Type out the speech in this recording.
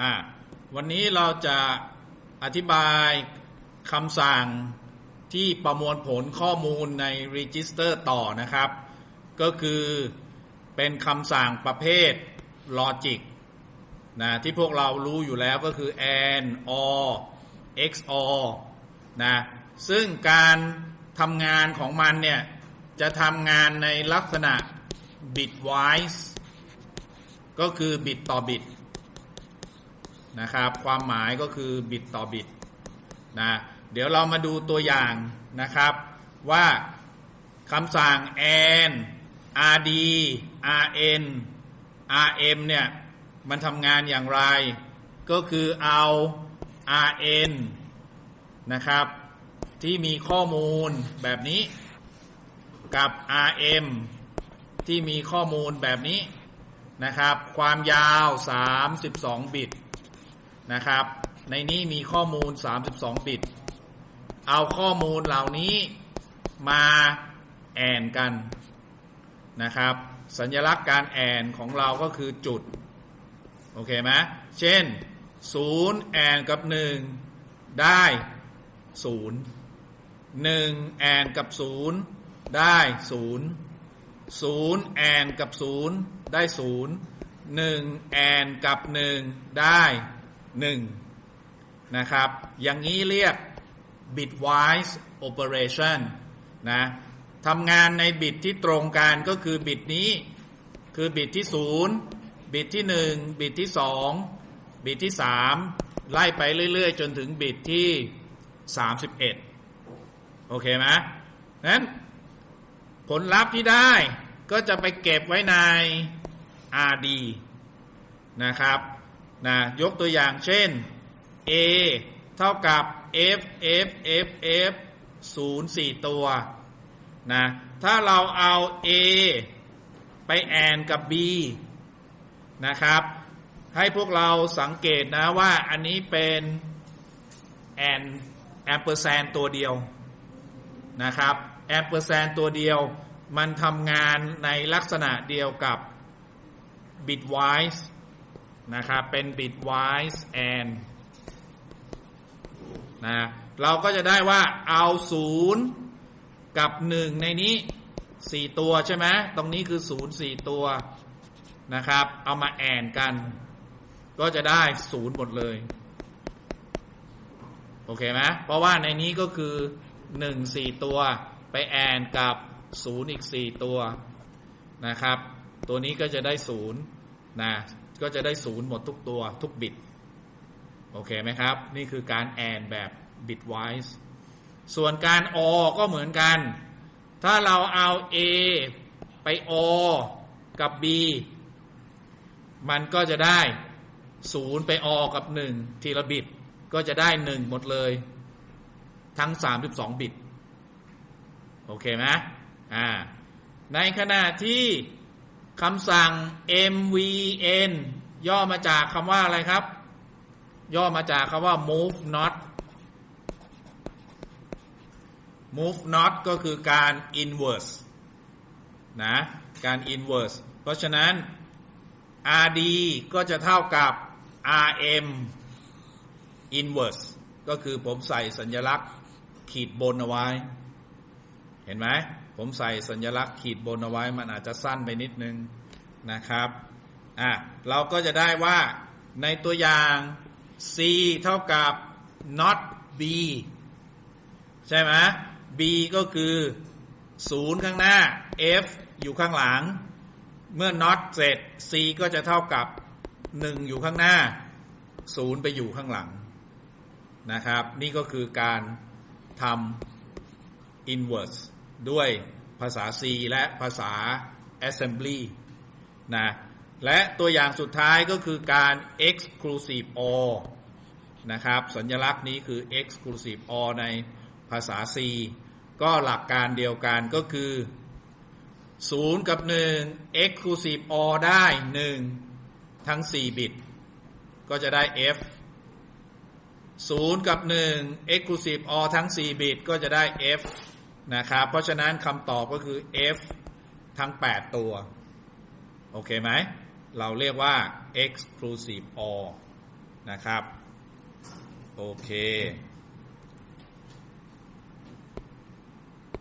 อ่าวันนี้เราจะอธิบายคำสั่งที่ประมวลผลข้อมูลใน Register ต่อนะครับ ก็คือเป็นคำสั่งประเภท Logic นะที่พวกเรารู้อยู่แล้วก็คือ AND OR XOR นะซึ่งการทำงานของมันเนี่ย จะทำงานในลักษณะ bitwise ก็คือบิตต่อบิต นะครับ ความหมายก็คือบิตต่อบิตนะเดี๋ยวเรามาดูตัวอย่างนะครับว่าคำสั่ง and rd rn rm เนี่ยมันทำงานอย่างไร ก็คือเอา rn นะครับ ที่มีข้อมูลแบบนี้ กับ rm ที่มีข้อมูลแบบนี้นะครับ ความยาว 32 บิต นะครับ ในนี้มีข้อมูล 32 บิต เอาข้อมูลเหล่านี้มาแอนกันนะครับ สัญลักษณ์การแอนของเราก็คือจุด โอเคไหมเช่น 0 แอนกับ 1 ได้ 0 1 แอนกับ 0 ได้ 0 0 แอนกับ 0 ได้ 0 1 แอนกับ 1 ได้ 1นะครับ อย่างนี้เรียก bitwise operation นะทำงานในบิตที่ตรงกันก็คือบิตนี้ คือบิตที่ 0 บิตที่ 1 บิตที่ 2 บิตที่ 3 ไล่ไปเรื่อย ๆ จนถึงบิตที่ 31 โอเคไหมนั้นผลลัพธ์ที่ได้ก็จะไปเก็บไว้ใน RD นะครับ นะยกตัวอย่างเช่น A เท่ากับ F F F F 0 4ตัวนะถ้าเราเอา A ไปแอนกับ B นะครับ ให้พวกเราสังเกตนะว่าอันนี้เป็นแอนแอมเปอร์แซนตัวเดียวนะครับแอมเปอร์แซนตัวเดียว มันทำงานในลักษณะเดียวกับ bitwise นะครับ เป็น bitwise and นะเราก็จะได้ว่าเอาศูนย์กับหนึ่งในนี้สี่ตัวใช่ไหมตรงนี้คือศูนย์สี่ตัวนะครับ เอามาแอนกัน ก็จะได้ศูนย์หมดเลย โอเคไหมเพราะว่าในนี้ก็คือหนึ่งสี่ตัวไปแอนกับศูนย์อีกสี่ตัวนะครับ ตัวนี้ก็จะได้ศูนย์นะ ก็จะได้ศูนย์หมดทุกตัวทุกบิต โอเคไหมครับ นี่คือการแอนแบบ bitwise ส่วนการ or ก็เหมือนกัน ถ้าเราเอา a ไป or กับ b มันก็จะได้0ไป or กับ1ทีละบิต ก็จะได้1หมดเลย ทั้ง32บิต โอเคไหมอ่าในขณะที่ คำสั่ง mvn ย่อมาจากคำว่าอะไรครับ ย่อมาจากคำว่า move not move not ก็คือการ inverse นะ การ inverse เพราะฉะนั้น rd ก็จะเท่ากับ rm inverse ก็คือผมใส่สัญลักษณ์ขีดบนเอาไว้ เห็นไหมผมใส่สัญลักษณ์ขีดบนเอาไว้มันอาจจะสั้นไปนิดนึงนะครับอะเราก็จะได้ว่าในตัวอย่าง c เท่ากับ not b ใช่ไหม b ก็คือ0ข้างหน้า f อยู่ข้างหลัง เมื่อ not เสร็จ c ก็จะเท่ากับ 1 อยู่ข้างหน้า0ไปอยู่ข้างหลังนะครับ นี่ก็คือการทำ inverse ด้วยภาษา C และภาษา assembly นะและตัวอย่างสุดท้ายก็คือการ exclusive or นะครับ สัญลักษณ์นี้คือ exclusive or ในภาษา C ก็หลักการเดียวกันก็คือ 0 กับ 1 exclusive or ได้ 1 ทั้ง 4 บิต ก็จะได้ f 0 กับ 1 exclusive or ทั้ง 4 บิต ก็จะได้ f นะครับ เพราะฉะนั้นคำตอบก็คือ f ทั้ง 8 ตัว โอเคไหม เราเรียกว่า exclusive or นะครับ โอเค